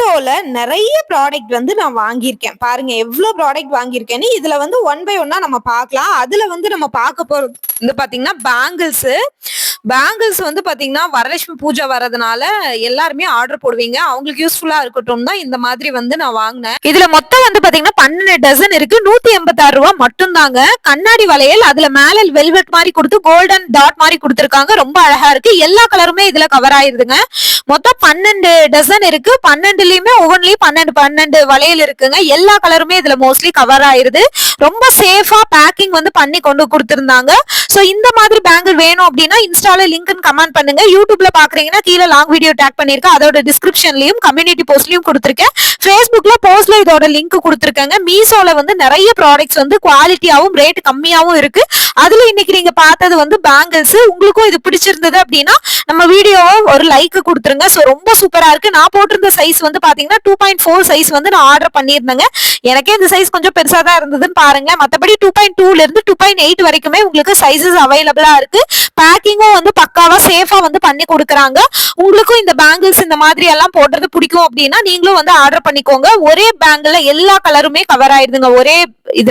மீஷோவில் நிறைய ப்ராடக்ட் வந்து நான் வாங்கியிருக்கேன். பாருங்க எவ்வளோ ப்ராடக்ட் வாங்கியிருக்கேன்னு. இதில் வந்து ஒன் பை ஒன்னாக நம்ம பார்க்கலாம். அதில் வந்து நம்ம பார்க்க போகிறது வந்து பார்த்தீங்கன்னா பேங்கிள்ஸு பேங்கிள்ஸ் வந்து பாத்தீங்கன்னா வரலட்சுமி பூஜை வர்றதுனால எல்லாருமே ஆர்டர் போடுவீங்க. அவங்களுக்கு யூஸ்ஃபுல்லா இருக்கட்டும் தான் இந்த மாதிரி வந்து நான் வாங்கினேன். இதுல மொத்தம் வந்து பாத்தீங்கன்னா பன்னெண்டு டசன் இருக்கு. நூத்தி எண்பத்தாறு ரூபா மட்டும்தாங்க. கண்ணாடி வளையல் அதுல மேல வெல்வெட் மாதிரி கொடுத்து கோல்டன் டாட் மாதிரி கொடுத்துருக்காங்க. ரொம்ப அழகா இருக்கு. எல்லா கலருமே இதுல கவர் ஆயிருதுங்க. மொத்தம் பன்னெண்டு டசன் இருக்கு. பன்னெண்டுலயுமே ஒவ்வொன்றுலயும் பன்னெண்டு பன்னெண்டு வளையல் இருக்குங்க. எல்லா கலருமே இதுல மோஸ்ட்லி கவர் ஆயிருது. ரொம்ப சேஃபா பேக்கிங் வந்து பண்ணி கொண்டு கொடுத்துருந்தாங்க. சோ இந்த மாதிரி பேங்கிள் வேணும் அப்படின்னா இன்ஸ்டா இன்ஸ்டால லிங்க்னு கமெண்ட் பண்ணுங்க. யூடியூப்ல பாக்குறீங்கன்னா கீழே லாங் வீடியோ டேக் பண்ணிருக்கேன் அதோட டிஸ்கிரிப்ஷன்லயும் கம்யூனிட்டி போஸ்ட்லயும் கொடுத்துருக்கேன். ஃபேஸ்புக்ல போஸ்ட்ல இதோட லிங்க் கொடுத்துருக்கேங்க. மீசோல வந்து நிறைய ப்ராடக்ட்ஸ் வந்து குவாலிட்டியாவும் ரேட் கம்மியாவும் இருக்கு. அதுல இன்னைக்கு நீங்க பார்த்தது வந்து பேங்கிள்ஸ் உங்களுக்கும் இது பிடிச்சிருந்தது அப்படின்னா நம்ம வீடியோ ஒரு லைக் கொடுத்துருங்க. ஸோ ரொம்ப சூப்பரா இருக்கு. நான் போட்டிருந்த சைஸ் வந்து பாத்தீங்கன்னா டூ பாயிண்ட் ஃபோர் சைஸ் வந்து நான் ஆர்டர் பண்ணியிருந்தேங்க. எனக்கே இந்த சைஸ் கொஞ்சம் பெருசா தான் இருந்ததுன்னு பாருங்க. மத்தபடி டூ பாயிண்ட் டூல இருந்து டூ பாயிண்ட் எயிட் வரைக்குமே உங்களுக்கு சைஸஸ் அவைலபிளா இருக்கு. பேக்கிங்கும் வந்து பக்காவா சேஃபா வந்து பண்ணி கொடுக்குறாங்க. உங்களுக்கும் இந்த பேங்கிள்ஸ் இந்த மாதிரி எல்லாம் போடுறது பிடிக்கும் அப்படின்னா நீங்களும் வந்து ஆர்டர் பண்ணிக்கோங்க. ஒரே பேங்கிள் எல்லா கலருமே கவர் ஆயிடுதுங்க. ஒரே இது